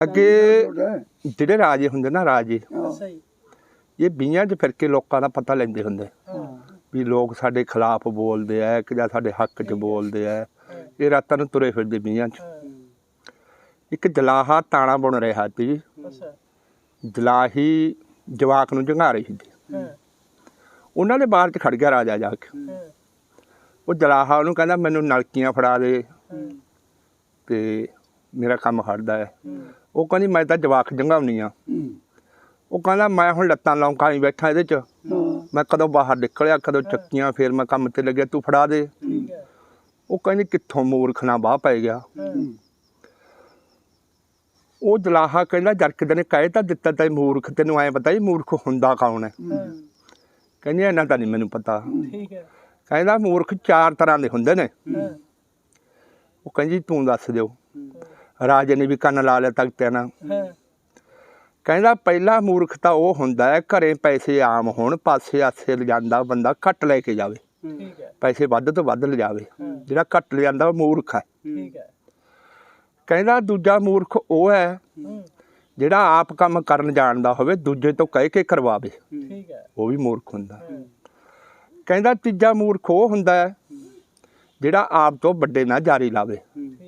ਅੱਗੇ ਜਿਹੜੇ ਰਾਜੇ ਹੁੰਦੇ ਨਾ ਰਾਜੇ ਅੱਛਾ ਜੀ। ਇਹ ਬੀਆਂ 'ਚ ਫਿਰ ਕੇ ਲੋਕਾਂ ਦਾ ਪਤਾ ਲੈਂਦੇ ਹੁੰਦੇ। ਵੀ ਲੋਕ ਸਾਡੇ ਖਿਲਾਫ ਬੋਲਦੇ ਆ ਕਿ ਜਾਂ ਸਾਡੇ ਹੱਕ 'ਚ ਬੋਲਦੇ ਆ। ਇਹ ਰਾਤਾਂ ਨੂੰ ਤੁਰੇ ਫਿਰਦੇ ਬੀਆਂ 'ਚ। ਇੱਕ ਜਲਾਹਾ ਤਾਣਾ ਬੁਣ ਰਿਹਾ ਸੀ। ਅੱਛਾ। ਜਲਾਹੀ ਜਵਾਕ ਨੂੰ ਜੰਘਾ ਰਹੀ ਸੀ ਉਹਨਾਂ ਦੇ ਬਾਹਰ 'ਚ ਖੜ ਗਿਆ ਰਾਜਾ ਜਾ ਕੇ। ਉਹ ਜਲਾਹਾ ਉਹਨੂੰ ਕਹਿੰਦਾ ਮੈਨੂੰ ਨਲਕੀਆਂ ਫੜਾ ਦੇ। ਤੇ ਮੇਰਾ ਕੰਮ ਖੜਦਾ ਹਾਂ। ਉਹ ਕਹਿੰਦੀ ਮੈਂ ਤਾਂ ਜਵਾਕ ਜੰਘਾਉਣੀ ਆ। ਉਹ ਕਹਿੰਦਾ ਮੈਂ ਹੁਣ ਲੱਤਾਂ ਲੌਂਕਾਂ ਹੀ ਬੈਠਾ ਇਹਦੇ 'ਚ। ਮੈਂ ਕਦੋਂ ਬਾਹਰ ਨਿਕਲਿਆ ਕਦੋਂ ਚੱਕੀਆਂ ਫਿਰ ਮੈਂ ਕੰਮ ਤੇ ਲੱਗਿਆ ਤੂੰ ਫੜਾ ਦੇ। ਉਹ ਕਹਿੰਦੀ ਕਿੱਥੋਂ ਮੂਰਖ ਨਾ ਬਾਹ ਪੈ ਗਿਆ? ਉਹ ਜਲਾਹਾ ਕਹਿੰਦਾ ਜਰਕਦ ਨੇ ਕਹਿ ਤਾਂ ਦਿੱਤਾ ਤਾਂ ਮੂਰਖ ਤੈਨੂੰ ਐ ਪਤਾ ਹੀ ਮੂਰਖ ਹੁੰਦਾ ਕੌਣ ਹੈ? ਕਹਿੰਦੀ ਇਹਨਾਂ ਤਾਂ ਨਹੀਂ ਮੈਨੂੰ ਪਤਾ। ਠੀਕ ਹੈ। ਕਹਿੰਦਾ ਮੂਰਖ ਚਾਰ ਤਰ੍ਹਾਂ ਦੇ ਹੁੰਦੇ ਨੇ। ਉਹ ਕਹਿੰਦੀ ਤੂੰ ਦੱਸ ਦਿਓ। ਰਾਜੇ ਨੇ ਵੀ ਕੰਨ ਲਾ ਲਿਆ ਤਖਤਿਆਂ ਨਾਲ। ਹਾਂ। ਕਹਿੰਦਾ ਪਹਿਲਾ ਮੂਰਖ ਤਾਂ ਉਹ ਹੁੰਦਾ ਹੈ ਘਰੇ ਪੈਸੇ ਆਮ ਹੋਣ ਪਾਸੇ ਆਸੇ ਲਿਜਾਂਦਾ ਬੰਦਾ ਘੱਟ ਲੈ ਕੇ ਜਾਵੇ। ਠੀਕ ਹੈ। ਪੈਸੇ ਵੱਧ ਤੋਂ ਵੱਧ ਲਿਜਾਵੇ। ਜਿਹੜਾ ਘੱਟ ਲਿਜਾਂਦਾ ਉਹ ਮੂਰਖ ਹੈ। ਠੀਕ ਹੈ। ਕਹਿੰਦਾ ਦੂਜਾ ਮੂਰਖ ਉਹ ਹੈ ਜਿਹੜਾ ਆਪ ਕੰਮ ਕਰਨ ਜਾਣਦਾ ਹੋਵੇ ਦੂਜੇ ਤੋਂ ਕਹਿ ਕੇ ਕਰਵਾਵੇ। ਠੀਕ ਹੈ। ਉਹ ਵੀ ਮੂਰਖ ਹੁੰਦਾ। ਕਹਿੰਦਾ ਤੀਜਾ ਮੂਰਖ ਉਹ ਹੁੰਦਾ ਹੈ ਜਿਹੜਾ ਆਪ ਤੋਂ ਵੱਡੇ ਨਾਲ ਜਾਰੀ ਲਾਵੇ। ਠੀਕ ਹੈ।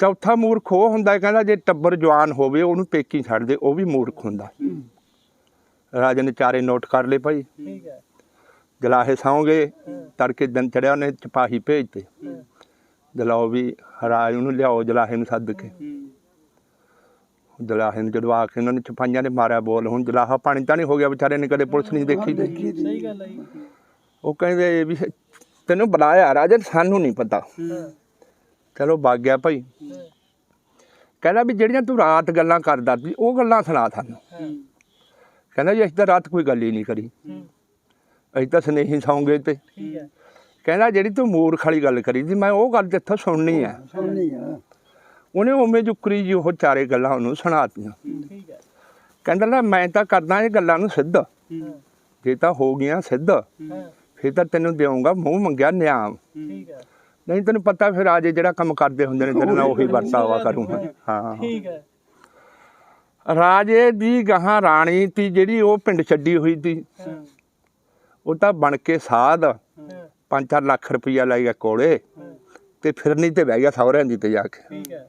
ਚੌਥਾ ਮੂਰਖ ਉਹ ਹੁੰਦਾ ਕਹਿੰਦਾ ਜੇ ਟੱਬਰ ਜਵਾਨ ਹੋਵੇ ਉਹਨੂੰ ਪੇਕੀ ਛੱਡ ਦੇ ਉਹ ਵੀ ਮੂਰਖ ਹੁੰਦਾ ਰਾਜੇ ਨੇ ਚਾਰੇ ਨੋਟ ਕਰ ਲਏ ਭਾਈ। ਠੀਕ ਹੈ। ਜਲਾਹੇ ਸੌਂਗੇ ਤੜਕੇ ਦਿਨ ਚੜਿਆ ਉਹਨੇ ਸਿਪਾਹੀ ਭੇਜਤੇ। ਜਲਾਓ ਵੀ ਰਾਜ ਉਹਨੂੰ ਲਿਆਓ ਜਲਾਹੇ ਨੂੰ ਸੱਦ ਕੇ। ਜਲਾਹੇ ਨੂੰ ਜਦੋਂ ਆ ਕੇ ਉਹਨਾਂ ਨੇ ਚਪਾਈਆਂ ਨੇ ਮਾਰਿਆ ਬੋਲ। ਹੁਣ ਜਲਾਹਾ ਪਾਣੀ ਤਾਂ ਨਹੀਂ ਹੋ ਗਿਆ ਵਿਚਾਰੇ ਨੇ ਕਦੇ ਪੁਲਿਸ ਨਹੀਂ ਦੇਖੀ ਤੇ। ਸਹੀ ਗੱਲ ਹੈ ਉਹ ਕਹਿੰਦੇ ਵੀ ਤੈਨੂੰ ਬੁਲਾਇਆ ਰਾਜਨ ਸਾਨੂੰ ਨਹੀਂ ਪਤਾ। ਚਲੋ ਵਗ ਗਿਆ ਭਾਈ। ਕਹਿੰਦਾ ਵੀ ਜਿਹੜੀਆਂ ਤੂੰ ਰਾਤ ਗੱਲਾਂ ਕਰਦਾ ਸੀ ਉਹ ਗੱਲਾਂ ਸੁਣਾ ਸਾਨੂੰ। ਕਹਿੰਦਾ ਜੀ ਅਸੀਂ ਤਾਂ ਰਾਤ ਕੋਈ ਗੱਲ ਹੀ ਨਹੀਂ ਕਰੀ। ਅਸੀਂ ਤਾਂ ਸਨੇਹੀ ਸੌਂਗੇ ਤੇ। ਕਹਿੰਦਾ ਜਿਹੜੀ ਤੂੰ ਮੂਰਖ ਵਾਲੀ ਗੱਲ ਕਰੀ ਸੀ ਮੈਂ ਉਹ ਗੱਲ ਤੇਥੋਂ ਸੁਣਨੀ ਆ। ਸੁਣਨੀ ਆ। ਉਹਨੇ ਉਵੇਂ ਜੁਕਰੀ ਜੀ ਉਹ ਚਾਰੇ ਗੱਲਾਂ ਉਹਨੂੰ ਸੁਣਾਤੀਆਂ। ਠੀਕ ਹੈ ਕਹਿੰਦਾ ਲੈ ਮੈਂ ਤਾਂ ਕਰਦਾ ਇਹ ਗੱਲਾਂ ਨੂੰ ਸਿੱਧ। ਜੇ ਤਾਂ ਹੋ ਗਈਆਂ ਸਿੱਧ ਫਿਰ ਤਾਂ ਤੈਨੂੰ ਦੇਵਾਂਗਾ ਮੂੰਹ ਮੰਗਿਆ ਨਿਆਮ ਠੀਕ ਹੈ ਨਹੀਂ ਤੈਨੂੰ ਪਤਾ ਫਿਰ ਆਜੇ ਜਿਹੜਾ ਕੰਮ ਕਰਦੇ ਹੁੰਦੇ ਨੇ ਤੇਰੇ ਨਾਲ ਉਹੀ ਵਰਤਾਵਾ ਕਰੂੰਗਾ ਹਾਂ। ਠੀਕ ਹੈ। ਰਾਜੇ ਦੀ ਗਾਹਾਂ ਰਾਣੀ ਤੀ ਜਿਹੜੀ ਉਹ ਪਿੰਡ ਛੱਡੀ ਹੋਈ ਤੀ। ਉਹ ਤਾਂ ਬਣ ਕੇ ਸਾਧ। ਹਾਂ। 5-4 ਲੱਖ ਰੁਪਈਆ ਲੈ ਗਿਆ ਕੋਲੇ। ਤੇ ਫਿਰਨੀ ਤੇ ਬਹਿ ਗਿਆ ਸਹੁਰਿਆਂ ਦੀ ਤੇ ਜਾ ਕੇ। ਠੀਕ ਹੈ।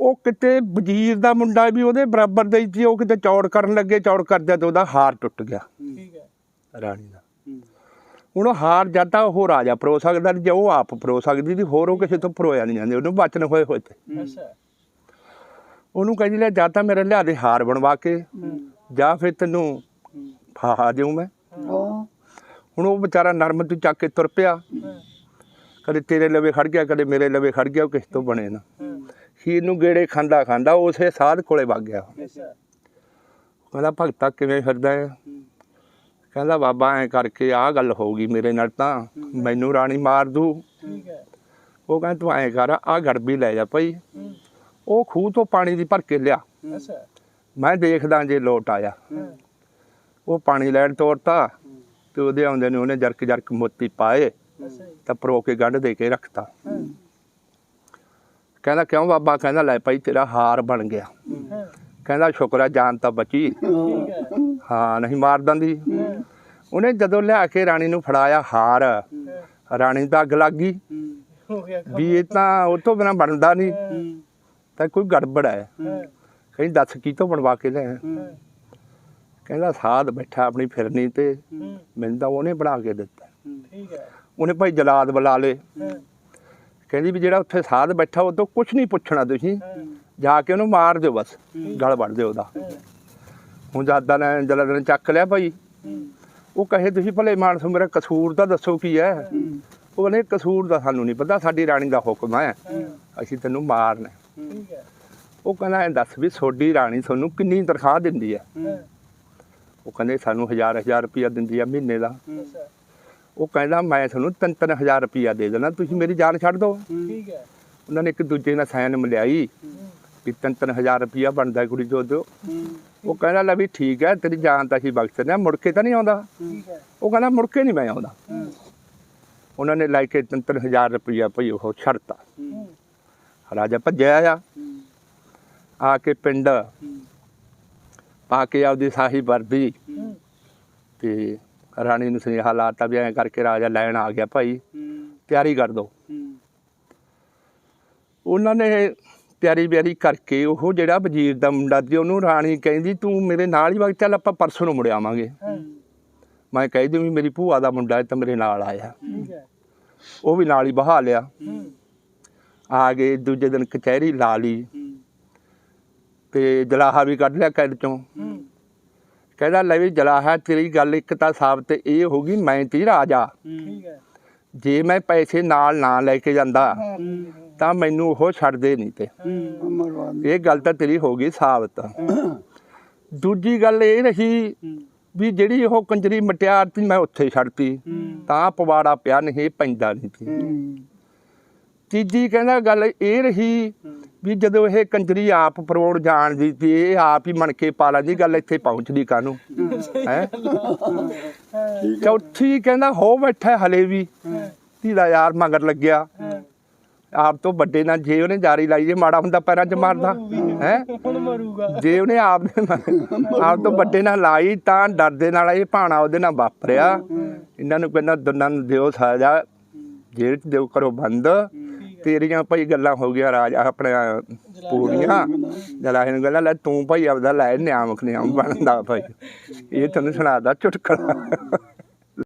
ਉਹ ਕਿਤੇ ਵਜ਼ੀਰ ਦਾ ਮੁੰਡਾ ਵੀ ਉਹਦੇ ਬਰਾਬਰ ਦਾ ਸੀ। ਉਹ ਕਿਤੇ ਚੌੜ ਕਰਨ ਲੱਗੇ ਚੌੜ ਕਰਦਿਆਂ ਤੇ ਉਹਦਾ ਹਾਰ ਟੁੱਟ ਗਿਆ। ਠੀਕ ਹੈ। ਰਾਣੀ ਦਾ। ਹੁਣ ਉਹ ਹਾਰ ਜਾਂ ਤਾਂ ਉਹ ਰਾਜਾ ਪਰੋ ਸਕਦਾ ਜੇ ਉਹ ਆਪ ਪਰੋ ਸਕਦੀ ਸੀ ਹੋਰ ਉਹ ਕਿਸੇ ਤੋਂ ਪਰੋਇਆ ਨਹੀਂ ਜਾਂਦੇ ਉਹਨੂੰ ਬਚਨ ਹੋਏ ਹੋਏ ਤੇ। ਅੱਛਾ। ਉਹਨੂੰ ਕਹਿੰਦੀ ਲੈ ਜਾਂ ਤਾਂ ਮੇਰੇ ਲਿਆ ਦੇ ਹਾਰ ਬਣਵਾ ਕੇ ਜਾਂ ਫਿਰ ਤੈਨੂੰ ਫਾਹਾ ਦੇਉ ਮੈਂ। ਹੁਣ ਉਹ ਵਿਚਾਰਾ ਨਰਮ ਤੋਂ ਚੱਕ ਕੇ ਤੁਰ ਪਿਆ। ਕਦੇ ਤੇਰੇ ਲਵੇ ਖੜ ਗਿਆ ਕਦੇ ਮੇਰੇ ਲਵੇ ਖੜ ਗਿਆ ਉਹ ਕਿਸ ਤੋਂ ਬਣੇ ਨਾ। ਖੀਰ ਨੂੰ ਗੇੜੇ ਖਾਂਦਾ ਖਾਂਦਾ ਉਸੇ ਸਾਧ ਕੋਲੇ ਵਗ ਗਿਆ। ਅੱਛਾ। ਕਹਿੰਦਾ ਭਗਤਾ ਕਿਵੇਂ ਫਿਰਦਾ ਹੂੰ ਕਹਿੰਦਾ ਬਾਬਾ ਐ ਕਰਕੇ ਆਹ ਗੱਲ ਹੋਊਗੀ ਮੇਰੇ ਨਾਲ ਤਾਂ ਮੈਨੂੰ ਰਾਣੀ ਮਾਰ ਦੂ। ਠੀਕ ਹੈ। ਉਹ ਕਹਿੰਦਾ ਤੂੰ ਐ ਕਰ ਆਹ ਗੜਬੀ ਲੈ ਜਾ ਭਾਈ। ਹੂੰ। ਉਹ ਖੂਹ ਤੋਂ ਪਾਣੀ ਦੀ ਭਰ ਕੇ ਲਿਆ। ਅੱਛਾ। ਮੈਂ ਦੇਖਦਾ ਜੇ ਲੋਟ ਆਇਆ। ਹਾਂ। ਉਹ ਪਾਣੀ ਲੈਣ ਤੋਰਤਾ ਤੇ ਉਹਦੇ ਆਉਂਦੇ ਨੇ ਉਹਨੇ ਜਰਕ ਜਰਕ ਮੋਤੀ ਪਾਏ। ਤਾਂ ਪਰੋ ਕੇ ਗੰਢ ਦੇ ਕੇ ਰੱਖਤਾ। ਹਾਂ। ਕਹਿੰਦਾ ਕਿਉਂ ਬਾਬਾ? ਕਹਿੰਦਾ ਲੈ ਭਾਈ ਤੇਰਾ ਹਾਰ ਬਣ ਗਿਆ। ਹਾਂ। ਕਹਿੰਦਾ ਸ਼ੁਕਰ ਹੈ ਜਾਨ ਤਾਂ ਬਚੀ। ਹੈ। ਹਾਂ ਨਹੀਂ ਮਾਰ ਦਿੰਦੀ। ਹਾਂ ਉਹਨੇ ਜਦੋਂ ਲਿਆ ਕੇ ਰਾਣੀ ਨੂੰ ਫੜਾਇਆ ਹਾਰ ਰਾਣੀ ਤਾਂ ਅੱਗ ਲੱਗ ਗਈ। ਵੀ ਇਹ ਤਾਂ ਉਹ ਤੋਂ ਬਿਨਾ ਬਣਦਾ ਨਹੀਂ। ਤਾਂ ਕੋਈ ਗੜਬੜ ਹੈ। ਕਹਿੰਦੀ ਦੱਸ ਕੀ ਤੋਂ ਬਣਵਾ ਕੇ ਲੈ ਹਾਂ। ਕਹਿੰਦਾ ਸਾਧ ਬੈਠਾ ਆਪਣੀ ਫਿਰਨੀ ਤੇ ਮੈਨੂੰ ਤਾਂ ਉਹਨੇ ਬਣਾ ਕੇ ਦਿੱਤਾ। ਠੀਕ ਹੈ। ਉਹਨੇ ਭਾਈ ਜਲਾਦ ਬੁਲਾ ਲੇ ਕਹਿੰਦੀ ਵੀ ਜਿਹੜਾ ਉੱਥੇ ਸਾਧ ਬੈਠਾ ਉਹ ਤੋਂ ਕੁਝ ਨਹੀਂ ਪੁੱਛਣਾ ਤੁਸੀਂ। ਜਾ ਕੇ ਉਹਨੂੰ ਮਾਰ ਦਿਓ ਬਸ। ਗਲ ਵੜ ਦਿਓ ਉਹਦਾ। ਹੁਣ ਜਾਦਾ ਨੇ ਜਲਾਦ ਨੇ ਚੱਕ ਲਿਆ ਭਾਈ। ਉਹ ਕਹੇ ਤੁਸੀਂ ਭਲੇ ਮਾਨਸੋ ਮੇਰਾ ਕਸੂਰ ਤਾਂ ਦੱਸੋ ਕੀ ਹੈ? ਉਹ ਕਹਿੰਦੇ ਕਸੂਰ ਦਾ ਸਾਨੂੰ ਨਹੀਂ ਪਤਾ ਸਾਡੀ ਰਾਣੀ ਦਾ ਹੁਕਮ ਹੈ। ਅਸੀਂ ਤੈਨੂੰ ਮਾਰਨਾ ਉਹ ਕਹਿੰਦਾ ਦੱਸ ਵੀ ਤੁਹਾਡੀ ਰਾਣੀ ਤੁਹਾਨੂੰ ਕਿੰਨੀ ਤਨਖਾਹ ਦਿੰਦੀ ਹੈ? ਉਹ ਕਹਿੰਦੇ ਸਾਨੂੰ ਹਜ਼ਾਰ ਹਜ਼ਾਰ ਰੁਪਇਆ ਦਿੰਦੀ ਆ ਮਹੀਨੇ ਦਾ। ਉਹ ਕਹਿੰਦਾ ਮੈਂ ਤੁਹਾਨੂੰ ਤਿੰਨ ਤਿੰਨ ਹਜ਼ਾਰ ਰੁਪਇਆ ਦੇ ਦੇਣਾ ਤੁਸੀਂ ਮੇਰੀ ਜਾਨ ਛੱਡ ਦਿਓ। ਠੀਕ ਹੈ। ਉਹਨਾਂ ਨੇ ਇੱਕ ਦੂਜੇ ਨਾਲ ਸਾਈਨ ਮਿਲਾਈ ਵੀ ਤਿੰਨ ਤਿੰਨ ਹਜ਼ਾਰ ਰੁਪਇਆ ਬਣਦਾ ਕੁੜੀ ਤੋਂ ਦਿਓ ਉਹ ਕਹਿੰਦਾ ਲੈ ਵੀ ਠੀਕ ਹੈ ਤੇਰੀ ਜਾਨ ਤਾਂ ਅਸੀਂ ਬਖਸ਼ਦੇ ਆ ਮੁੜ ਕੇ ਤਾਂ ਨਹੀਂ ਆਉਂਦਾ। ਠੀਕ ਹੈ। ਉਹ ਕਹਿੰਦਾ ਮੁੜ ਕੇ ਨਹੀਂ ਮੈਂ ਆਉਂਦਾ। ਹਾਂ। ਉਹਨਾਂ ਨੇ ਲੈ ਕੇ ਤਿੰਨ ਤਿੰਨ ਹਜ਼ਾਰ ਰੁਪਇਆ ਭਈ ਉਹ ਛੱਡਤਾ। ਹੂੰ। ਰਾਜਾ ਭੱਜਿਆ ਆ। ਆ ਕੇ ਪਿੰਡ ਪਾ ਕੇ ਆਪਦੀ ਸਾਹੀ ਵਰਦੀ ਹੂੰ। ਤੇ ਰਾਣੀ ਨੂੰ ਸੁਨੇਹਾ ਲਾਤਾ ਵੀ ਐਂ ਕਰਕੇ ਰਾਜਾ ਲੈਣ ਆ ਗਿਆ ਭਾਈ। ਤਿਆਰੀ ਕਰ ਦੋ। ਉਹਨਾਂ ਨੇ ਤਿਆਰੀ ਬਿਆਰੀ ਕਰਕੇ ਉਹ ਜਿਹੜਾ ਵਜ਼ੀਰ ਦਾ ਮੁੰਡਾ ਸੀ ਉਹਨੂੰ ਰਾਣੀ ਕਹਿੰਦੀ ਤੂੰ ਮੇਰੇ ਨਾਲ ਹੀ ਵਗ ਚੱਲ ਆਪਾਂ ਪਰਸੋਂ ਨੂੰ ਮੁੜ ਆਵਾਂਗੇ। ਮੈਂ ਕਹਿ ਦੂੰ ਵੀ ਮੇਰੀ ਭੂਆ ਦਾ ਮੁੰਡਾ ਹੈ ਤਾਂ ਮੇਰੇ ਨਾਲ ਆਇਆ। ਉਹ ਵੀ ਨਾਲ ਹੀ ਬਹਾ ਲਿਆ। ਆ ਗਏ ਦੂਜੇ ਦਿਨ ਕਚਹਿਰੀ ਲਾ ਲਈ ਤੇ ਜਲਾਹਾ ਵੀ ਕੱਢ ਲਿਆ ਕੈਦ ਚੋਂ। ਕਹਿੰਦਾ ਲੈ ਵੀ ਜਲਾਹਾ ਤੇਰੀ ਗੱਲ ਇੱਕ ਤਾਂ ਸਾਬਤ ਇਹ ਹੋ ਗਈ ਮੈਂ ਤੀ ਰਾਜਾ। ਜੇ ਮੈਂ ਪੈਸੇ ਨਾਲ ਨਾ ਲੈ ਕੇ ਜਾਂਦਾ ਤਾਂ ਮੈਨੂੰ ਉਹ ਛੱਡਦੇ ਨਹੀਂ ਤੇ। ਇਹ ਗੱਲ ਤਾਂ ਤੇਰੀ ਹੋ ਗਈ ਸਾਬਤ। ਦੂਜੀ ਗੱਲ ਇਹ ਰਹੀ ਵੀ ਜਿਹੜੀ ਉਹ ਕੰਜਰੀ ਮਟਿਆਰ ਸੀ ਮੈਂ ਉੱਥੇ ਛੱਡਤੀ। ਤਾਂ ਪਵਾੜਾ ਪਿਆ, ਨਹੀਂ ਪੈਂਦਾ ਨਹੀਂ ਸੀ। ਤੀਜੀ ਕਹਿੰਦਾ ਗੱਲ ਇਹ ਰਹੀ ਵੀ ਜਦੋਂ ਇਹ ਕੰਜਰੀ ਆਪ ਪਰੋੜ ਜਾਣਦੀ ਸੀ, ਇਹ ਆਪ ਹੀ ਮਣਕੇ ਪਾ ਲੈਂਦੀ, ਗੱਲ ਇੱਥੇ ਪਹੁੰਚਦੀ ਕਾਨੂੰ ਹੈ? ਚੌਥੀ ਕਹਿੰਦਾ ਹੋ ਬੈਠਾ ਹਲੇ ਵੀ। ਧੀਦਾ ਯਾਰ ਮਗਰ ਲੱਗਿਆ। ਆਪ ਤੋਂ ਵੱਡੇ ਨਾਲ ਜੇ ਉਹਨੇ ਜਾਰੀ ਲਾਈ ਜੇ ਮਾੜਾ ਹੁੰਦਾ ਪੈਰਾਂ 'ਚ ਮਾਰਦਾ ਹੈ? ਹੁਣ ਮਰੂਗਾ। ਜੇ ਉਹਨੇ ਆਪ ਨੇ ਆਪ ਤੋਂ ਵੱਡੇ ਨਾਲ ਲਾਈ ਤਾਂ ਡਰਦੇ ਨਾਲ ਇਹ ਭਾਣਾ ਉਹਦੇ ਨਾਲ ਵਾਪਰਿਆ। ਇਹਨਾਂ ਨੂੰ ਕਹਿੰਦਾ ਦੋਨਾਂ ਨੂੰ ਦਿਓ ਸਾਜਾ ਜੇਲ੍ਹ 'ਚ ਦਿਓ ਕਰੋ ਬੰਦ। ਤੇਰੀਆਂ ਭਾਈ ਗੱਲਾਂ ਹੋ ਗਿਆ ਰਾਜ ਆਪਣੇ ਪੂਰੀਆਂ। ਜਲਾਹੇ ਨੂੰ ਕਹਿੰਦਾ ਲੈ ਤੂੰ ਭਾਈ ਆਪਦਾ ਲੈ ਨਿਆਮਕ ਨਿਆਮ ਬਣਦਾ ਭਾਈ। ਇਹ ਤੁਹਾਨੂੰ ਸੁਣਾਦਾ ਚੁਟਕਲਾ